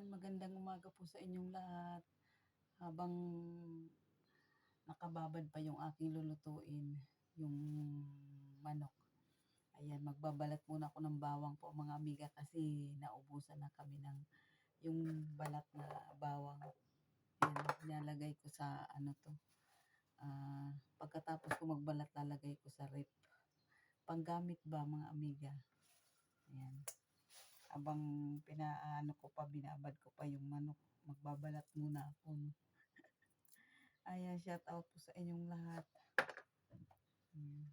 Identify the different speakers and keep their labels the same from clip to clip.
Speaker 1: Ayan, magandang umaga po sa inyong lahat. Habang nakababad pa yung aking lulutuin, yung manok. Ayan, magbabalat muna ako ng bawang po mga amiga kasi naubusan na kami ng yung balat na bawang. Ayan, nilalagay ko sa ano to. Ah, pagkatapos ko magbalat, lalagay ko sa rep. Panggamit ba mga amiga? Ayan. Abang pinaano ko pa, binabad ko pa yung manok. Magbabalat muna ako. Ayan, shout out po sa inyong lahat. Ayan.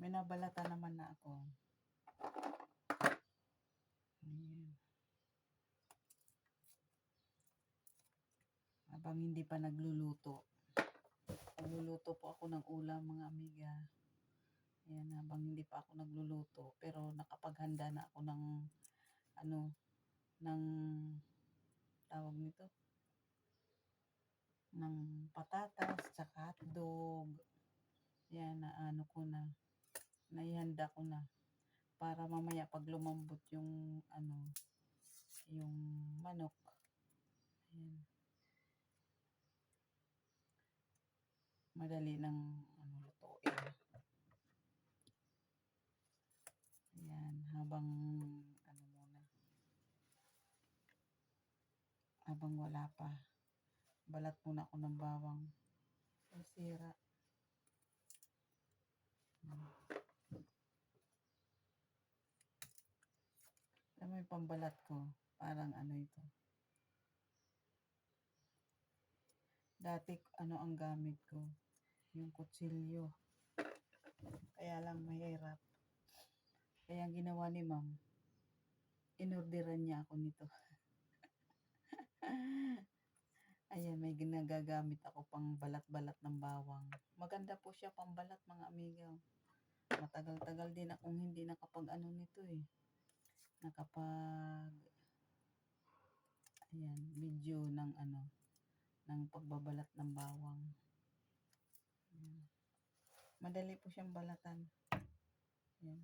Speaker 1: May nabalata naman na ako. Ayan. Abang hindi pa nagluluto. Nagluluto po ako ng ulam mga amiga. Ayan, habang hindi pa ako nagluluto. Pero nakapaghanda na ako ng ano, ng tawag nito, ng patatas, tsaka hotdog. Yan, na ano ko na, naihanda ko na. Para mamaya pag lumambot yung ano, yung manok. Ayan. Madali ng ano, lutuin. Ayan, habang ano muna. Habang wala pa. Balat muna ako ng bawang. Ay, sira. Hmm. Alam mo yung pambalat ko? Parang ano ito. Dati ano ang gamit ko? Yung kutsilyo. Kaya lang mahirap. Kaya ginawa ni ma'am, inorderan niya ako nito. Ayan, may ginagagamit ako pang balat-balat ng bawang. Maganda po siya pang balat mga amiga. Matagal-tagal din akong hindi nakapag ano nito eh. Nakapag ayan, video ng ano ng pagbabalat ng bawang. Ayan. Madali po siyang balatan. Ayan.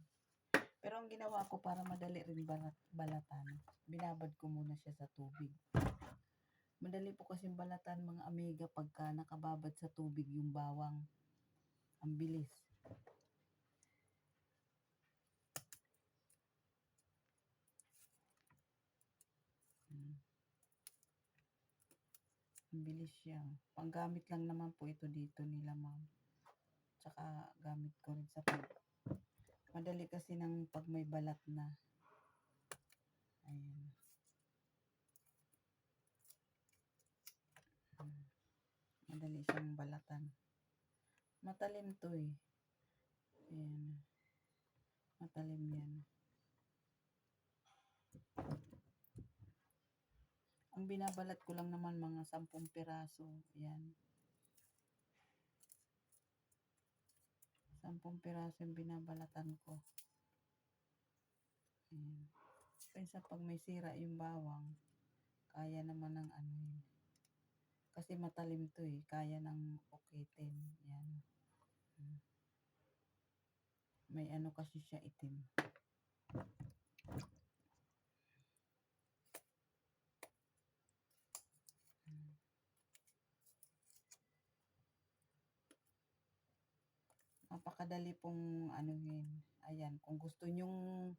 Speaker 1: Pero ang ginawa ko para madali rin balat, balatan, binabad ko muna siya sa tubig. Madali po kasi balatan mga amiga pagka nakababad sa tubig yung bawang. Ang bilis. Hmm. Ang bilis siya. Panggamit lang naman po ito dito nila ma'am. Tsaka gamit ko rin sa pag Madali kasi ng pag may balat na. Madali siyang balatan. Matalim to eh. Ayan. Matalim yan. Ang binabalat ko lang naman mga sampung piraso. Ayan. Sampung piraso yung binabalatan ko. Ayan. Kaysa pag may sira yung bawang, kaya naman ng ano yun. Kasi matalim to eh. Kaya ng ukitin. Yan. Hmm. May ano kasi siya itim. Hmm. Napakadali pong ano yun. Ayan, kung gusto nyong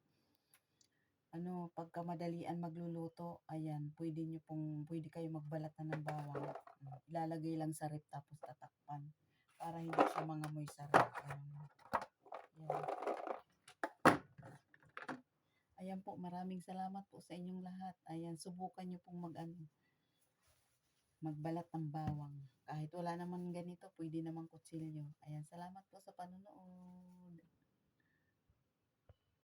Speaker 1: ano, pagka madalian magluluto, ayan, pwede nyo pong, pwede kayo magbalat na ng bawang. Mm, Ilalagay lang sa rep tapos tatakpan. Para hindi siya mangamoy sa rep. Ayan. Ayan. Ayan po, maraming salamat po sa inyong lahat. Ayan, subukan nyo pong mag ano, magbalat ng bawang. Kahit wala naman ganito, pwede naman kutsilyo. Ayan, salamat po sa panonood.